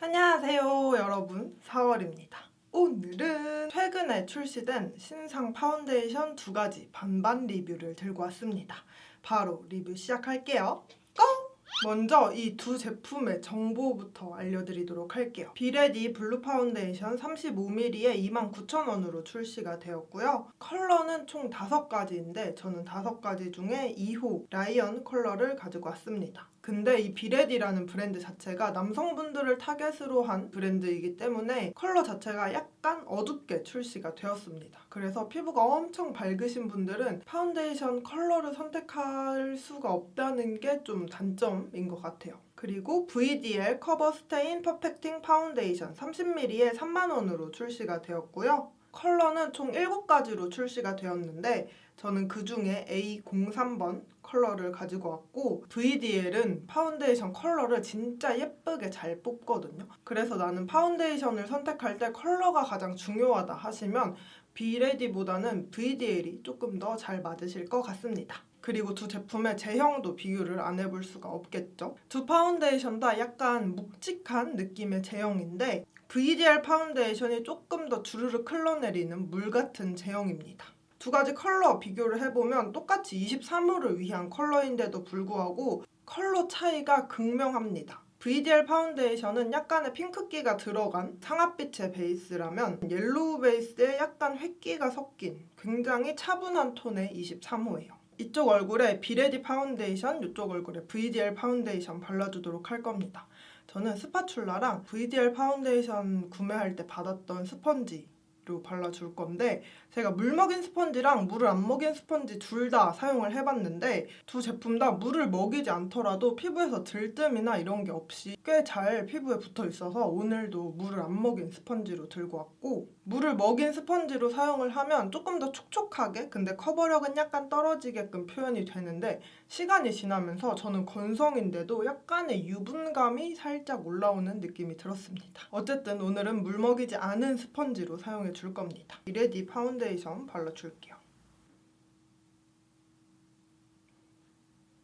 안녕하세요, 여러분. 4월입니다. 오늘은 최근에 출시된 신상 파운데이션 두 가지 반반 리뷰를 들고 왔습니다. 바로 리뷰 시작할게요. 고! 먼저 이 두 제품의 정보부터 알려드리도록 할게요. 비레디 블루 파운데이션 35ml에 29,000원으로 출시가 되었고요. 컬러는 총 5가지인데 저는 5가지 중에 2호 라이언 컬러를 가지고 왔습니다. 근데 이 비레디라는 브랜드 자체가 남성분들을 타겟으로 한 브랜드이기 때문에 컬러 자체가 약간 어둡게 출시가 되었습니다. 그래서 피부가 엄청 밝으신 분들은 파운데이션 컬러를 선택할 수가 없다는 게 좀 단점인 것 같아요. 그리고 VDL 커버 스테인 퍼펙팅 파운데이션 30ml에 3만원으로 출시가 되었고요. 컬러는 총 7가지로 출시가 되었는데 저는 그 중에 A03번 컬러를 가지고 왔고 VDL은 파운데이션 컬러를 진짜 예쁘게 잘 뽑거든요. 그래서 나는 파운데이션을 선택할 때 컬러가 가장 중요하다 하시면 비레디보다는 VDL이 조금 더 잘 맞으실 것 같습니다. 그리고 두 제품의 제형도 비교를 안 해볼 수가 없겠죠. 두 파운데이션 다 약간 묵직한 느낌의 제형인데 VDL 파운데이션이 조금 더 주르륵 흘러내리는 물 같은 제형입니다. 두 가지 컬러 비교를 해보면 똑같이 23호를 위한 컬러인데도 불구하고 컬러 차이가 극명합니다. VDL 파운데이션은 약간의 핑크기가 들어간 상아빛의 베이스라면 옐로우 베이스에 약간 획기가 섞인 굉장히 차분한 톤의 23호예요. 이쪽 얼굴에 비레디 파운데이션, 이쪽 얼굴에 VDL 파운데이션 발라주도록 할 겁니다. 저는 스파츌라랑 VDL 파운데이션 구매할 때 받았던 스펀지 로 발라줄 건데 제가 물 먹인 스펀지랑 물을 안 먹인 스펀지 둘 다 사용을 해봤는데 두 제품 다 물을 먹이지 않더라도 피부에서 들뜸이나 이런 게 없이 꽤 잘 피부에 붙어 있어서 오늘도 물을 안 먹인 스펀지로 들고 왔고 물을 먹인 스펀지로 사용을 하면 조금 더 촉촉하게 근데 커버력은 약간 떨어지게끔 표현이 되는데 시간이 지나면서 저는 건성인데도 약간의 유분감이 살짝 올라오는 느낌이 들었습니다. 어쨌든 오늘은 물 먹이지 않은 스펀지로 사용해 줄 겁니다. 이레디 파운데이션 발라줄게요.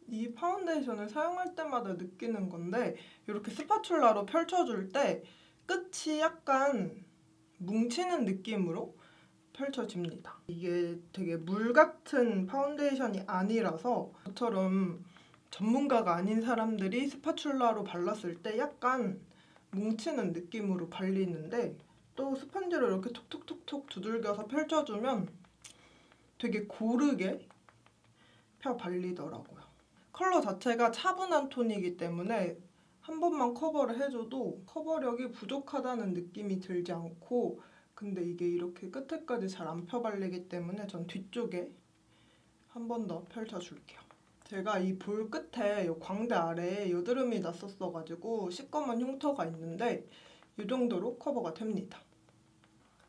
이 파운데이션을 사용할 때마다 느끼는 건데 이렇게 스파츌라로 펼쳐줄 때 끝이 약간 뭉치는 느낌으로 펼쳐집니다. 이게 되게 물 같은 파운데이션이 아니라서 저처럼 전문가가 아닌 사람들이 스파츌라로 발랐을 때 약간 뭉치는 느낌으로 발리는데 또 스펀지를 이렇게 톡톡톡톡 두들겨서 펼쳐주면 되게 고르게 펴 발리더라고요. 컬러 자체가 차분한 톤이기 때문에 한 번만 커버를 해줘도 커버력이 부족하다는 느낌이 들지 않고 근데 이게 이렇게 끝에까지 잘 안 펴발리기 때문에 전 뒤쪽에 한 번 더 펼쳐줄게요. 제가 이 볼 끝에 요 광대 아래에 여드름이 났었어가지고 시꺼먼 흉터가 있는데 이 정도로 커버가 됩니다.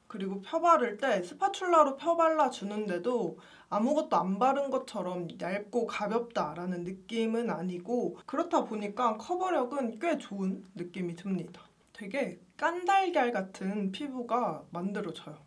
그리고 펴바를 때 스파츌라로 펴발라 주는데도 아무것도 안 바른 것처럼 얇고 가볍다라는 느낌은 아니고 그렇다 보니까 커버력은 꽤 좋은 느낌이 듭니다. 되게 깐달걀 같은 피부가 만들어져요.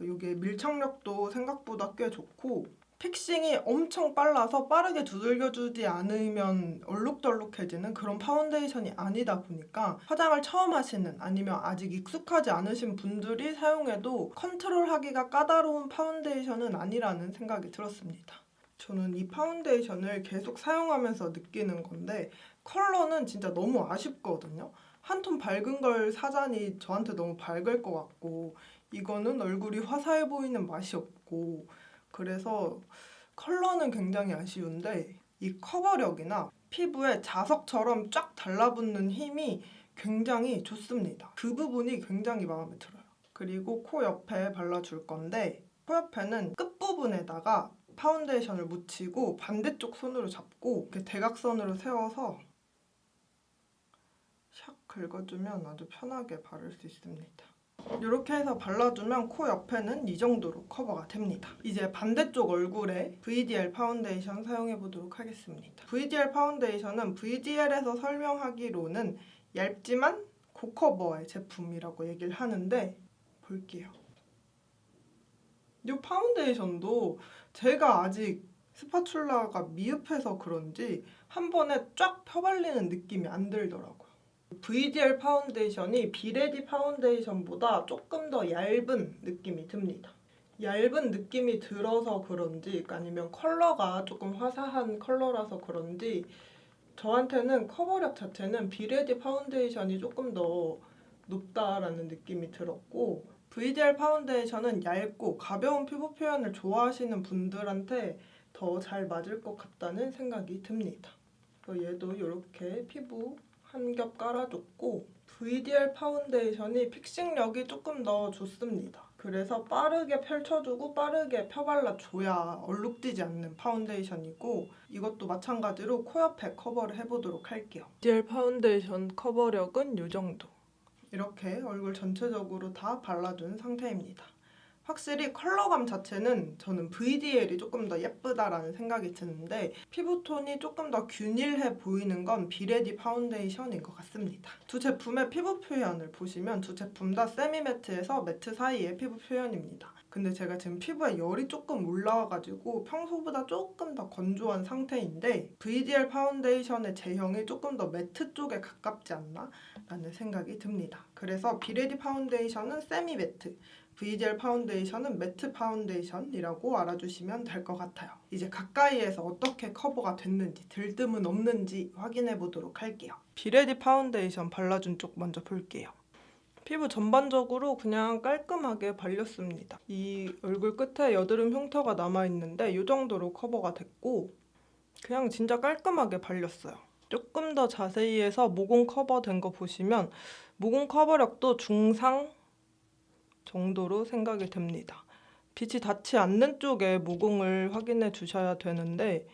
이게 밀착력도 생각보다 꽤 좋고 픽싱이 엄청 빨라서 빠르게 두들겨주지 않으면 얼룩덜룩해지는 그런 파운데이션이 아니다 보니까 화장을 처음 하시는 아니면 아직 익숙하지 않으신 분들이 사용해도 컨트롤하기가 까다로운 파운데이션은 아니라는 생각이 들었습니다. 저는 이 파운데이션을 계속 사용하면서 느끼는 건데 컬러는 진짜 너무 아쉽거든요. 한 톤 밝은 걸 사자니 저한테 너무 밝을 것 같고 이거는 얼굴이 화사해 보이는 맛이 없고 그래서 컬러는 굉장히 아쉬운데 이 커버력이나 피부에 자석처럼 쫙 달라붙는 힘이 굉장히 좋습니다. 그 부분이 굉장히 마음에 들어요. 그리고 코 옆에 발라줄 건데 코 옆에는 끝부분에다가 파운데이션을 묻히고 반대쪽 손으로 잡고 이렇게 대각선으로 세워서 샥 긁어주면 아주 편하게 바를 수 있습니다. 이렇게 해서 발라주면 코 옆에는 이 정도로 커버가 됩니다. 이제 반대쪽 얼굴에 VDL 파운데이션 사용해 보도록 하겠습니다. VDL 파운데이션은 VDL에서 설명하기로는 얇지만 고커버의 제품이라고 얘기를 하는데 볼게요. 이 파운데이션도 제가 아직 스파츌라가 미흡해서 그런지 한 번에 쫙 펴발리는 느낌이 안 들더라고요. VDL 파운데이션이 비레디 파운데이션보다 조금 더 얇은 느낌이 듭니다. 얇은 느낌이 들어서 그런지 아니면 컬러가 조금 화사한 컬러라서 그런지 저한테는 커버력 자체는 비레디 파운데이션이 조금 더 높다라는 느낌이 들었고 VDL 파운데이션은 얇고 가벼운 피부 표현을 좋아하시는 분들한테 더 잘 맞을 것 같다는 생각이 듭니다. 얘도 이렇게 피부 한 겹 깔아줬고 VDL 파운데이션이 픽싱력이 조금 더 좋습니다. 그래서 빠르게 펼쳐주고 빠르게 펴발라줘야 얼룩지지 않는 파운데이션이고 이것도 마찬가지로 코 옆에 커버를 해보도록 할게요. VDL 파운데이션 커버력은 이 정도. 이렇게 얼굴 전체적으로 다 발라준 상태입니다. 확실히 컬러감 자체는 저는 VDL이 조금 더 예쁘다라는 생각이 드는데 피부톤이 조금 더 균일해 보이는 건 비레디 파운데이션인 것 같습니다. 두 제품의 피부 표현을 보시면 두 제품 다 세미 매트에서 매트 사이의 피부 표현입니다. 근데 제가 지금 피부에 열이 조금 올라와가지고 평소보다 조금 더 건조한 상태인데 VDL 파운데이션의 제형이 조금 더 매트 쪽에 가깝지 않나? 라는 생각이 듭니다. 그래서 비레디 파운데이션은 세미 매트, VGL 파운데이션은 매트 파운데이션이라고 알아주시면 될 것 같아요. 이제 가까이에서 어떻게 커버가 됐는지 들뜸은 없는지 확인해 보도록 할게요. 비레디 파운데이션 발라준 쪽 먼저 볼게요. 피부 전반적으로 그냥 깔끔하게 발렸습니다. 이 얼굴 끝에 여드름 흉터가 남아있는데 이 정도로 커버가 됐고 그냥 진짜 깔끔하게 발렸어요. 조금 더 자세히 해서 모공 커버된 거 보시면 모공 커버력도 중상 정도로 생각이 됩니다. 빛이 닿지 않는 쪽에 모공을 확인해 주셔야 되는데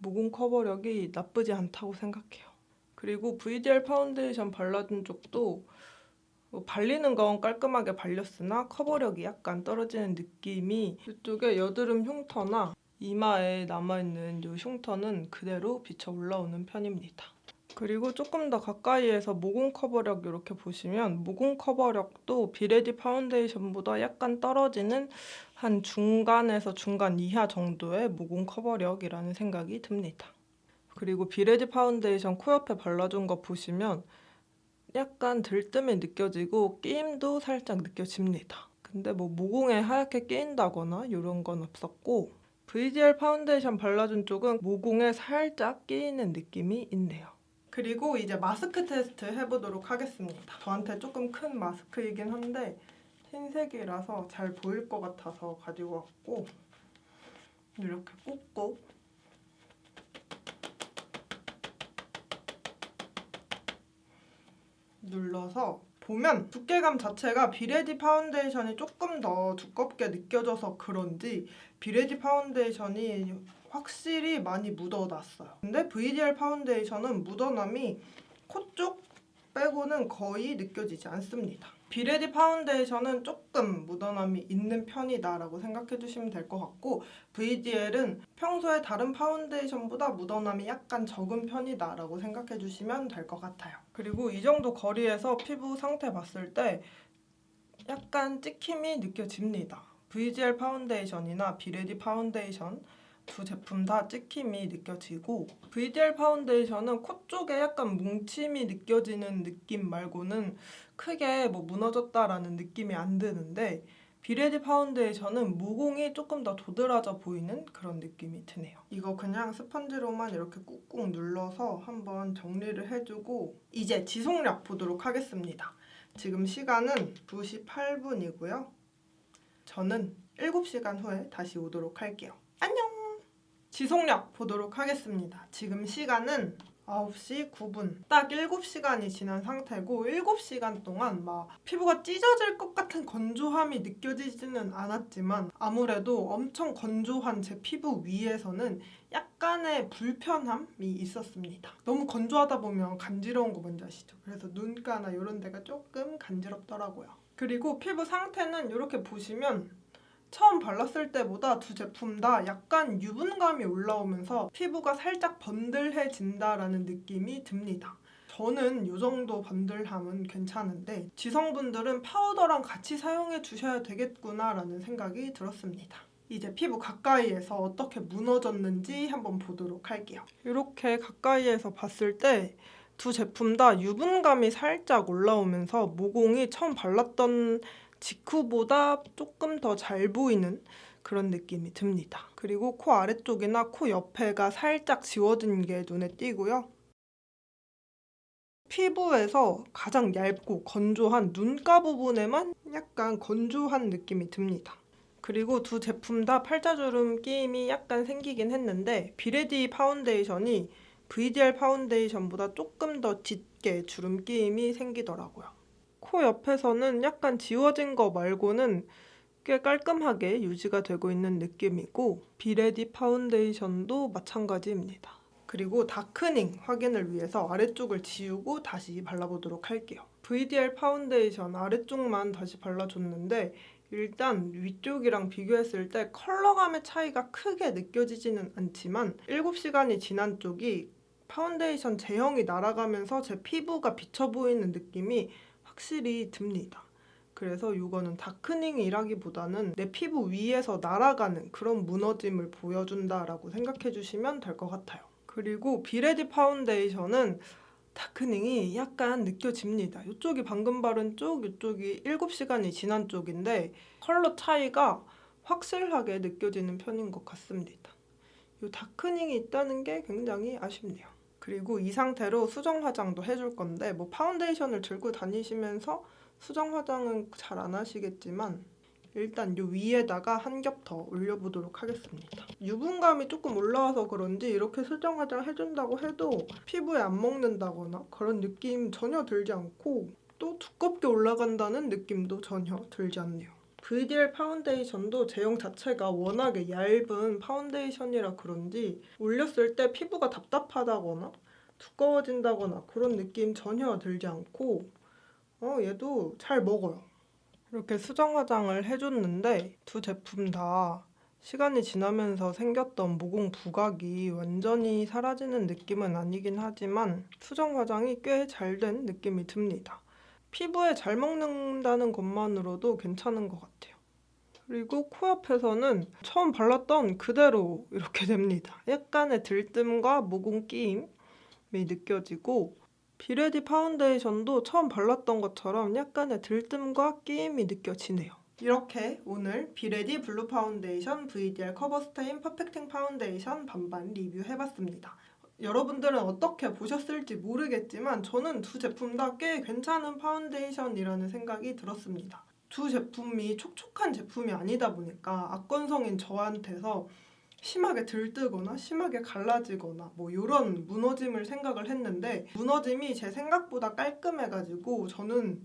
모공 커버력이 나쁘지 않다고 생각해요. 그리고 VDL 파운데이션 발라준 쪽도 뭐 발리는 건 깔끔하게 발렸으나 커버력이 약간 떨어지는 느낌이 이쪽에 여드름 흉터나 이마에 남아있는 이 흉터는 그대로 비쳐 올라오는 편입니다. 그리고 조금 더 가까이에서 모공 커버력 이렇게 보시면 모공 커버력도 비레디 파운데이션보다 약간 떨어지는 한 중간에서 중간 이하 정도의 모공 커버력이라는 생각이 듭니다. 그리고 비레디 파운데이션 코 옆에 발라준 거 보시면 약간 들뜸이 느껴지고 끼임도 살짝 느껴집니다. 근데 뭐 모공에 하얗게 끼인다거나 이런 건 없었고 VGL 파운데이션 발라준 쪽은 모공에 살짝 끼이는 느낌이 있네요. 그리고 이제 마스크 테스트 해보도록 하겠습니다. 저한테 조금 큰 마스크이긴 한데 흰색이라서 잘 보일 것 같아서 가지고 왔고 이렇게 꽂고 눌러서 보면 두께감 자체가 비레디 파운데이션이 조금 더 두껍게 느껴져서 그런지 비레디 파운데이션이 확실히 많이 묻어났어요. 근데 VDL 파운데이션은 묻어남이 코 쪽 빼고는 거의 느껴지지 않습니다. 비레디 파운데이션은 조금 묻어남이 있는 편이다라고 생각해 주시면 될 것 같고 VDL은 평소에 다른 파운데이션보다 묻어남이 약간 적은 편이다라고 생각해 주시면 될 것 같아요. 그리고 이 정도 거리에서 피부 상태 봤을 때 약간 찍힘이 느껴집니다. VGL 파운데이션이나 비레디 파운데이션 두 제품 다 찍힘이 느껴지고 VDL 파운데이션은 코 쪽에 약간 뭉침이 느껴지는 느낌 말고는 크게 뭐 무너졌다라는 느낌이 안 드는데 비레디 파운데이션은 모공이 조금 더 도드라져 보이는 그런 느낌이 드네요. 이거 그냥 스펀지로만 이렇게 꾹꾹 눌러서 한번 정리를 해주고 이제 지속력 보도록 하겠습니다. 지금 시간은 2시 8분이고요. 저는 7시간 후에 다시 오도록 할게요. 안녕! 지속력 보도록 하겠습니다. 지금 시간은 9시 9분. 딱 7시간이 지난 상태고 7시간 동안 막 피부가 찢어질 것 같은 건조함이 느껴지지는 않았지만 아무래도 엄청 건조한 제 피부 위에서는 약간의 불편함이 있었습니다. 너무 건조하다 보면 간지러운 거 뭔지 아시죠? 그래서 눈가나 이런 데가 조금 간지럽더라고요. 그리고 피부 상태는 이렇게 보시면 처음 발랐을 때보다 두 제품 다 약간 유분감이 올라오면서 피부가 살짝 번들해진다라는 느낌이 듭니다. 저는 이 정도 번들함은 괜찮은데 지성분들은 파우더랑 같이 사용해 주셔야 되겠구나라는 생각이 들었습니다. 이제 피부 가까이에서 어떻게 무너졌는지 한번 보도록 할게요. 이렇게 가까이에서 봤을 때 두 제품 다 유분감이 살짝 올라오면서 모공이 처음 발랐던 직후보다 조금 더 잘 보이는 그런 느낌이 듭니다. 그리고 코 아래쪽이나 코 옆에가 살짝 지워진 게 눈에 띄고요. 피부에서 가장 얇고 건조한 눈가 부분에만 약간 건조한 느낌이 듭니다. 그리고 두 제품 다 팔자주름 끼임이 약간 생기긴 했는데 비레디 파운데이션이 VDR 파운데이션보다 조금 더 짙게 주름 끼임이 생기더라고요. 코 옆에서는 약간 지워진 거 말고는 꽤 깔끔하게 유지가 되고 있는 느낌이고 비레디 파운데이션도 마찬가지입니다. 그리고 다크닝 확인을 위해서 아래쪽을 지우고 다시 발라보도록 할게요. VDR 파운데이션 아래쪽만 다시 발라줬는데 일단 위쪽이랑 비교했을 때 컬러감의 차이가 크게 느껴지지는 않지만 7시간이 지난 쪽이 파운데이션 제형이 날아가면서 제 피부가 비쳐 보이는 느낌이 확실히 듭니다. 그래서 이거는 다크닝이라기보다는 내 피부 위에서 날아가는 그런 무너짐을 보여준다라고 생각해 주시면 될 것 같아요. 그리고 비레디 파운데이션은 다크닝이 약간 느껴집니다. 이쪽이 방금 바른 쪽, 이쪽이 7시간이 지난 쪽인데 컬러 차이가 확실하게 느껴지는 편인 것 같습니다. 이 다크닝이 있다는 게 굉장히 아쉽네요. 그리고 이 상태로 수정 화장도 해줄 건데 뭐 파운데이션을 들고 다니시면서 수정 화장은 잘 안 하시겠지만 일단 요 위에다가 한 겹 더 올려보도록 하겠습니다. 유분감이 조금 올라와서 그런지 이렇게 수정 화장 해준다고 해도 피부에 안 먹는다거나 그런 느낌 전혀 들지 않고 또 두껍게 올라간다는 느낌도 전혀 들지 않네요. VDR 파운데이션도 제형 자체가 워낙에 얇은 파운데이션이라 그런지 올렸을 때 피부가 답답하다거나 두꺼워진다거나 그런 느낌 전혀 들지 않고 어 얘도 잘 먹어요. 이렇게 수정 화장을 해줬는데 두 제품 다 시간이 지나면서 생겼던 모공 부각이 완전히 사라지는 느낌은 아니긴 하지만 수정 화장이 꽤 잘 된 느낌이 듭니다. 피부에 잘 먹는다는 것만으로도 괜찮은 것 같아요. 그리고 코 옆에서는 처음 발랐던 그대로 이렇게 됩니다. 약간의 들뜸과 모공 끼임이 느껴지고 비레디 파운데이션도 처음 발랐던 것처럼 약간의 들뜸과 끼임이 느껴지네요. 이렇게 오늘 비레디 블루 파운데이션 VDR 커버 스테인 퍼펙팅 파운데이션 반반 리뷰해봤습니다. 여러분들은 어떻게 보셨을지 모르겠지만 저는 두 제품 다 꽤 괜찮은 파운데이션이라는 생각이 들었습니다. 두 제품이 촉촉한 제품이 아니다 보니까 악건성인 저한테서 심하게 들뜨거나 심하게 갈라지거나 뭐 이런 무너짐을 생각을 했는데 무너짐이 제 생각보다 깔끔해가지고 저는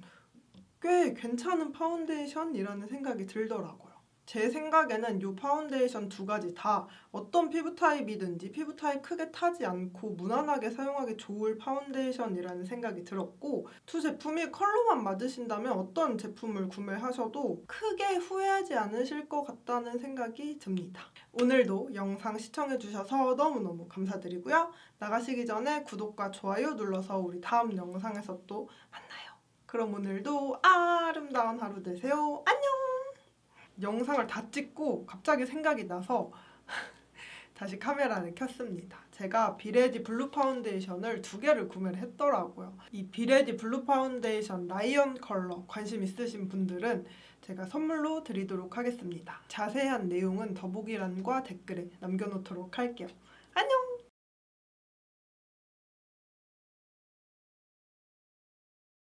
꽤 괜찮은 파운데이션이라는 생각이 들더라고요. 제 생각에는 이 파운데이션 두 가지 다 어떤 피부 타입이든지 피부 타입 크게 타지 않고 무난하게 사용하기 좋을 파운데이션이라는 생각이 들었고 두 제품이 컬러만 맞으신다면 어떤 제품을 구매하셔도 크게 후회하지 않으실 것 같다는 생각이 듭니다. 오늘도 영상 시청해주셔서 너무너무 감사드리고요. 나가시기 전에 구독과 좋아요 눌러서 우리 다음 영상에서 또 만나요. 그럼 오늘도 아름다운 하루 되세요. 안녕! 영상을 다 찍고 갑자기 생각이 나서 다시 카메라를 켰습니다. 제가 비레디 블루 파운데이션을 두 개를 구매를 했더라고요. 이 비레디 블루 파운데이션 라이언 컬러 관심 있으신 분들은 제가 선물로 드리도록 하겠습니다. 자세한 내용은 더보기란과 댓글에 남겨놓도록 할게요. 안녕!